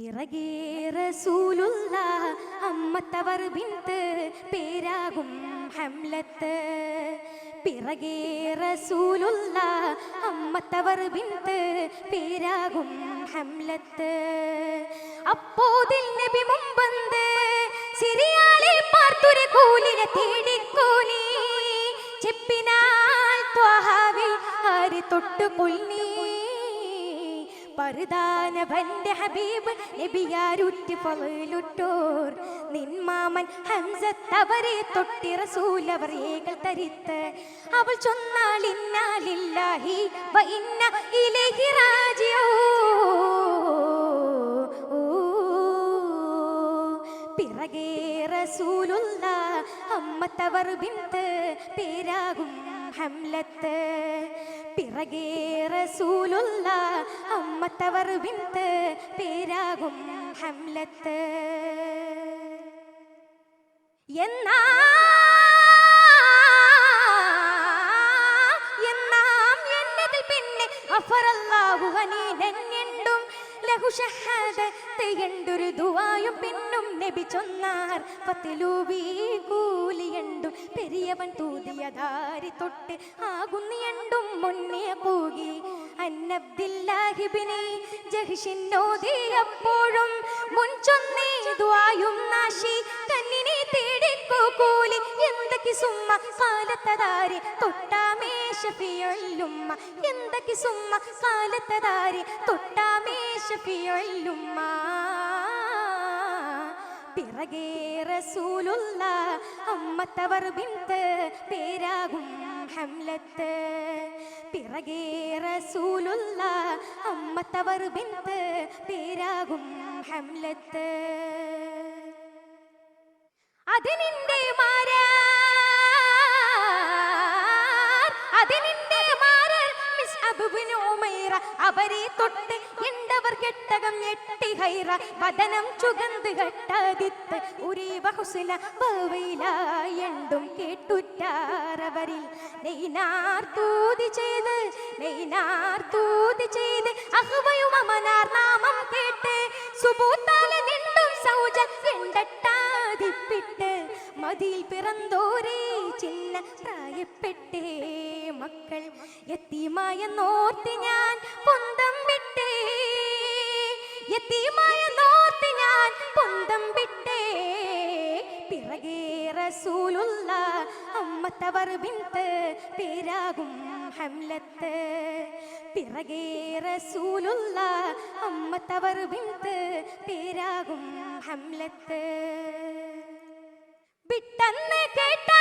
പിറകേ റസൂലുള്ള അമ്മത്തവർ ബിന്ത് പേരാകും ഹംലത്ത്. പിറകേ റസൂലുള്ള അമ്മത്തവർ ബിന്ത് പേരാകും ഹംലത്ത്. അപ്പോതിൽ നബി മുമ്പന്ത് സിറിയാളെ പാർത്തൊരു കൂലിനെ തേടിക്കൂലി. ചെപ്പിനാൽ ത്വഹാവിൽ ആര് തൊട്ട് പറുദാനവന്റെ ഹബീബ് നബിയാരുറ്റി മാമൻ നിന്മാമൻ ഹംസത്തവരെ തൊട്ടി റസൂലവർ ഏകൾ തരിത്ത്. അവൾ ചൊന്നാളിന്നാലില്ലാഹി ഇന്ന ഇലൈഹി റാജിഊ റസൂലുള്ള അമ്മത്തവർ ബിന്ത് പേരാകും ഹംലത്ത്. പിറകേ റസൂലുള്ള അമ്മത്തവർ ബിന്ത് പേരാകും ഹംലത്ത്. എന്നാ എന്നാം എന്നതിൽ പിന്നെ അഫറല്ലാഹു ഹനീനെന്നും ലഘുഷഹാദത്തയണ്ടൊരു ദുവായും പിന്നും നബി ചൊന്നാർ. പെരിയവൻ തൊട്ട് എന്തൊക്കെ സുമ്മ കാലത്തതാരി? തൊട്ടാമേ ഷഫിയുല്ലുമ്മ എന്തൊക്കെ സുമ്മ കാലത്തതാരി? തൊട്ടാമേ ഷഫിയുല്ലുമ്മ പിറകേ റസൂലുള്ള അമ്മത്തവർ ബിന്ത് പേരാകും ഹംലത്ത്. പിറകേ റസൂലുള്ള അമ്മത്തവർ ബിന്ത് പേരാകും ഹംലത്ത്. അതിനിന്റെ മാരാർ അതിനിന്റെ മാരാർ മിസ് അബുബിന് ഉമൈറ. അവരെ തൊട്ട് എണ്ടവർ കെട്ടകം ഞെട്ടി ഹൈറ. വദനം ചുഗന്ത് കെട്ടാതിത്ത് ഉരീവ ഹുസ്ന എണ്ടും കേട്ടുറ്റാറവരിൽ. നെയ്നാർ തൂതി ചെയ്ത് നെയ്നാർ തൂതി ചെയ്ത് അഹ്വയും അമനാർ നാമം കേട്ട് സുബൂത്താല നിണ്ടും സൗജ എണ്ടട്ടാതിപ്പിട്ട് മതിയിൽ പിറന്തോരേ ചിന്ന പ്രായപ്പെട്ടേ. മക്കൾ എത്തിമായ നോർത്തി ഞാൻ പൊന്തം വിട്ടേ. എത്തിമായ നോർത്തി ഞാൻ പൊന്തം വിട്ടേ. പിറകേ റസൂലുള്ള അമ്മത്തവർ ബിന്ത് പേരാകും ഹംലത്ത്. പിറകേ റസൂലുള്ള അമ്മത്തവർ ബിന്ത് പേരാകും ഹംലത്ത്. വിട്ടെന്ന് കേട്ടാ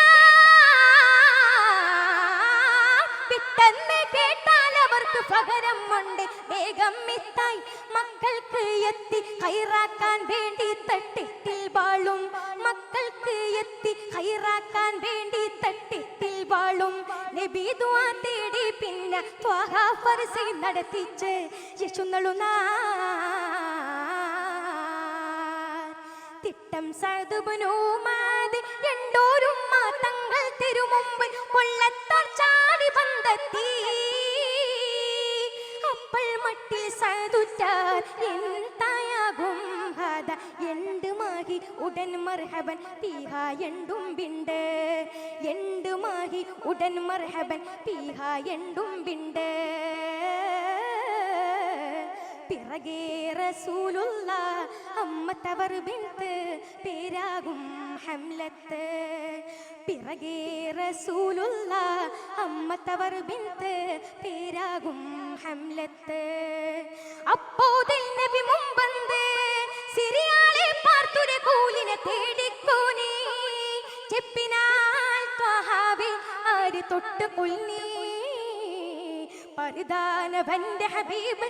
വിട്ടെന്ന് കേട്ടാൽ അവർക്ക് പകരം ഉണ്ട് വേഗം മിത്തായി മക്കൾക്ക് എത്തി കൈറാക്കാൻ വേണ്ടി തട്ടിട്ടിൽ വാളും. മക്കൾക്ക് എത്തി കൈറാക്കാൻ വേണ്ടി തട്ടിട്ടിൽ വാളും. നബി ദുആ തേടി പിന്നെ ത്വാഹ ഫർസി നടത്തിച്ച് യശുന്നളുനാ തിട്ടം സഴുതുബുനൂമാത് എണ്ടോരും മാതങ്ങൾ തിരുമുമ്പ് കൊള്ളത്താൽ ഹത എണ്ട് മാഹി ഉടൻ മർഹബൻ പീഹ എണ്ടും ബിണ്ട് എണ്ട് മാഹി ഉടൻ മർഹബൻ പീഹ എണ്ടും ബിണ്ട് പിറകേ റസൂലുള്ള അമ്മത്തവർ ബിന്ത് പേരാകും ഹംലത്ത് പിറകേ റസൂലുള്ള അമ്മത്തവർ ബിന്ത് പേരാകും ഹംലത്ത് അപ്പോതിൽ ചെപ്പിനാൽ ഹബീബ്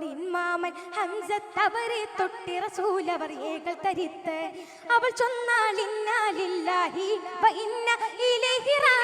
നിന്മാമൻ ഹംസത്തവരെ തൊട്ടി റസൂലവർ തരിത്ത്. അവൾ ചൊന്നാൽ ഇന്നാലില്ലാഹി ഇന്ന ഇലൈഹി റാ